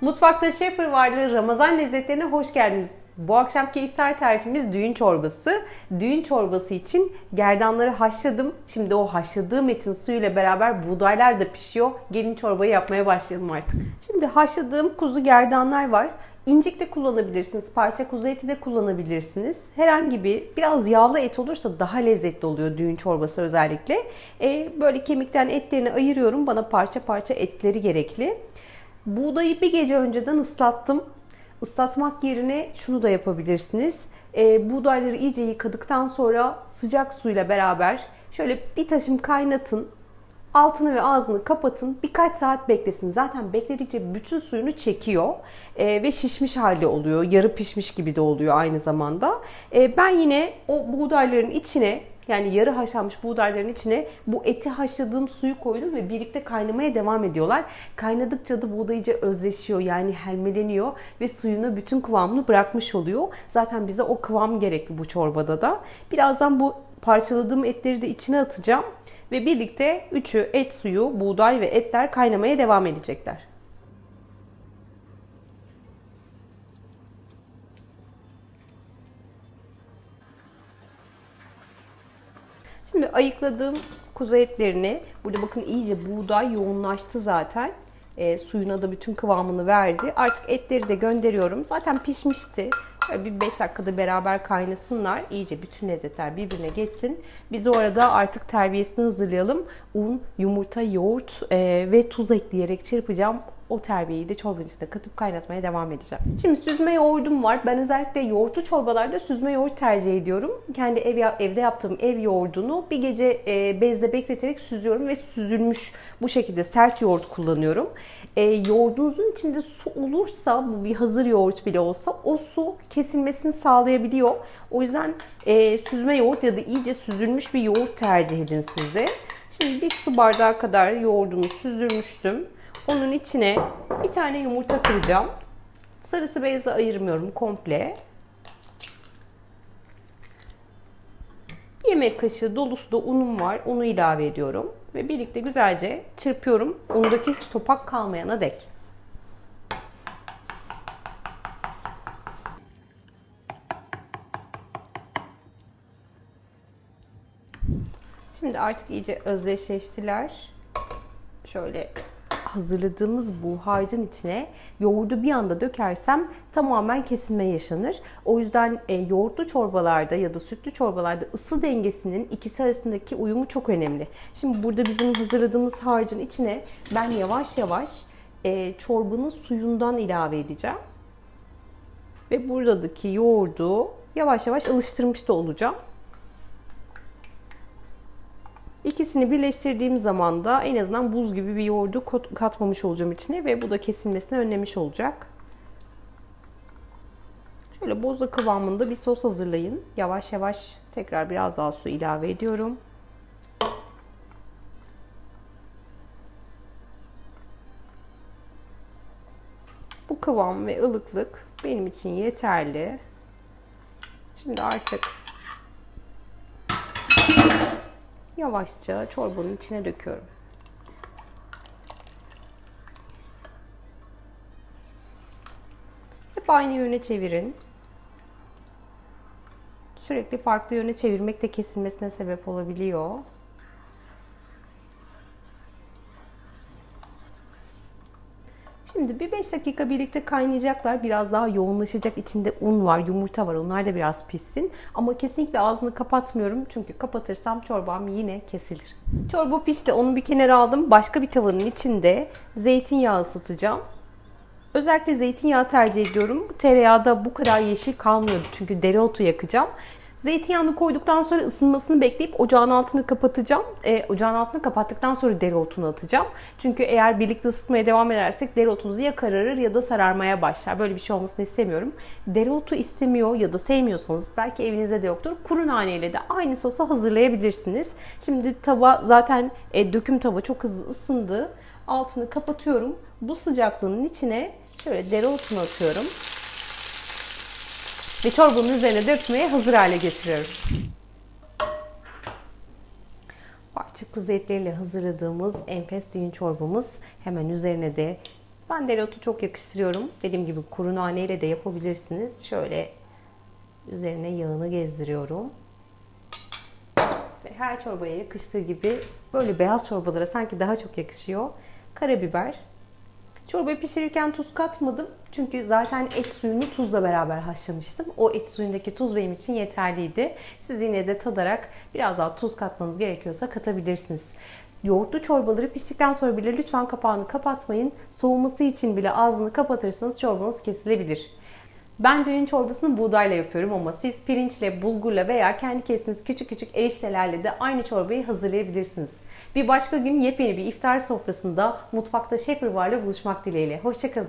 Mutfakta Şefir Varlığı Ramazan lezzetlerine hoş geldiniz. Bu akşamki iftar tarifimiz düğün çorbası. Düğün çorbası için gerdanları haşladım. Şimdi o haşladığım etin suyuyla beraber buğdaylar da pişiyor. Gelin çorbayı yapmaya başlayalım artık. Şimdi haşladığım kuzu gerdanlar var. İncik de kullanabilirsiniz, parça kuzu eti de kullanabilirsiniz. Herhangi bir biraz yağlı et olursa daha lezzetli oluyor düğün çorbası özellikle. Ee, böyle kemikten etlerini ayırıyorum. Bana parça parça etleri gerekli. Buğdayı bir gece önceden ıslattım. Islatmak yerine şunu da yapabilirsiniz. Ee, buğdayları iyice yıkadıktan sonra sıcak suyla beraber şöyle bir taşım kaynatın. Altını ve ağzını kapatın. Birkaç saat beklesin. Zaten bekledikçe bütün suyunu çekiyor. Ee, ve şişmiş halde oluyor. Yarı pişmiş gibi de oluyor aynı zamanda. Ee, ben yine o buğdayların içine yani yarı haşlanmış buğdayların içine bu eti haşladığım suyu koydum ve birlikte kaynamaya devam ediyorlar. Kaynadıkça da buğday iyice özleşiyor yani helmeleniyor ve suyuna bütün kıvamını bırakmış oluyor. Zaten bize o kıvam gerekli bu çorbada da. Birazdan bu parçaladığım etleri de içine atacağım ve birlikte üçü et suyu, buğday ve etler kaynamaya devam edecekler. Şimdi ayıkladığım kuzu etlerini, burada bakın iyice buğday yoğunlaştı zaten. E, suyuna da bütün kıvamını verdi. Artık etleri de gönderiyorum. Zaten pişmişti. Böyle bir 5 dakikada beraber kaynasınlar. İyice bütün lezzetler birbirine geçsin. Biz o arada artık terbiyesini hazırlayalım. Un, yumurta, yoğurt e, ve tuz ekleyerek çırpacağım. O terbiyeyi de çorbanın içine katıp kaynatmaya devam edeceğim. Şimdi süzme yoğurdum var. Ben özellikle yoğurtlu çorbalarda süzme yoğurt tercih ediyorum. Kendi ev, evde yaptığım ev yoğurdunu bir gece e, bezde bekleterek süzüyorum ve süzülmüş bu şekilde sert yoğurt kullanıyorum. E, yoğurdunuzun içinde su olursa, bu bir hazır yoğurt bile olsa o su kesilmesini sağlayabiliyor. O yüzden e, süzme yoğurt ya da iyice süzülmüş bir yoğurt tercih edin siz de. Şimdi bir su bardağı kadar yoğurdumu süzülmüştüm. Onun içine bir tane yumurta kıracağım. Sarısı beyazı ayırmıyorum komple. Yemek kaşığı dolusu da unum var. Unu ilave ediyorum. Ve birlikte güzelce çırpıyorum. Undaki hiç topak kalmayana dek. Şimdi artık iyice özdeşleştiler. Şöyle hazırladığımız bu harcın içine yoğurdu bir anda dökersem tamamen kesilme yaşanır. O yüzden e, yoğurtlu çorbalarda ya da sütlü çorbalarda ısı dengesinin ikisi arasındaki uyumu çok önemli. Şimdi burada bizim hazırladığımız harcın içine ben yavaş yavaş e, çorbanın suyundan ilave edeceğim. Ve buradaki yoğurdu yavaş yavaş alıştırmış da olacağım. İkisini birleştirdiğim zaman da en azından buz gibi bir yoğurdu katmamış olacağım içine ve bu da kesilmesini önlemiş olacak. Şöyle boza kıvamında bir sos hazırlayın. Yavaş yavaş tekrar biraz daha su ilave ediyorum. Bu kıvam ve ılıklık benim için yeterli. Şimdi artık yavaşça çorbanın içine döküyorum. Hep aynı yöne çevirin. Sürekli farklı yöne çevirmek de kesilmesine sebep olabiliyor. Şimdi bir 5 dakika birlikte kaynayacaklar. Biraz daha yoğunlaşacak. İçinde un var, yumurta var. Onlar da biraz pişsin. Ama kesinlikle ağzını kapatmıyorum. Çünkü kapatırsam çorbam yine kesilir. Çorba pişti. Onu bir kenara aldım. Başka bir tavanın içinde zeytinyağı ısıtacağım. Özellikle zeytinyağı tercih ediyorum. Tereyağda bu kadar yeşil kalmıyordu. Çünkü dereotu yakacağım. Zeytinyağını koyduktan sonra ısınmasını bekleyip ocağın altını kapatacağım. E, ocağın altını kapattıktan sonra dereotunu atacağım. Çünkü eğer birlikte ısıtmaya devam edersek dereotunuz ya kararır ya da sararmaya başlar. Böyle bir şey olmasını istemiyorum. Dereotu istemiyor ya da sevmiyorsanız belki evinizde de yoktur. Kuru nane ile de aynı sosu hazırlayabilirsiniz. Şimdi tava zaten e, döküm tava çok hızlı ısındı. Altını kapatıyorum. Bu sıcaklığın içine şöyle dereotunu atıyorum ve çorbanın üzerine dökmeye hazır hale getiriyorum. Parça kuzu etleriyle hazırladığımız enfes düğün çorbamız hemen üzerine de Ben dereotu çok yakıştırıyorum. Dediğim gibi kuru nane ile de yapabilirsiniz. Şöyle üzerine yağını gezdiriyorum. Ve her çorbaya yakıştığı gibi böyle beyaz çorbalara sanki daha çok yakışıyor. Karabiber. Çorbayı pişirirken tuz katmadım. Çünkü zaten et suyunu tuzla beraber haşlamıştım. O et suyundaki tuz benim için yeterliydi. Siz yine de tadarak biraz daha tuz katmanız gerekiyorsa katabilirsiniz. Yoğurtlu çorbaları piştikten sonra bile lütfen kapağını kapatmayın. Soğuması için bile ağzını kapatırsanız çorbanız kesilebilir. Ben düğün çorbasını buğdayla yapıyorum ama siz pirinçle, bulgurla veya kendi kestiğiniz küçük küçük eriştelerle de aynı çorbayı hazırlayabilirsiniz. Bir başka gün yepyeni bir iftar sofrasında mutfakta şef Rıvar'la buluşmak dileğiyle. Hoşçakalın.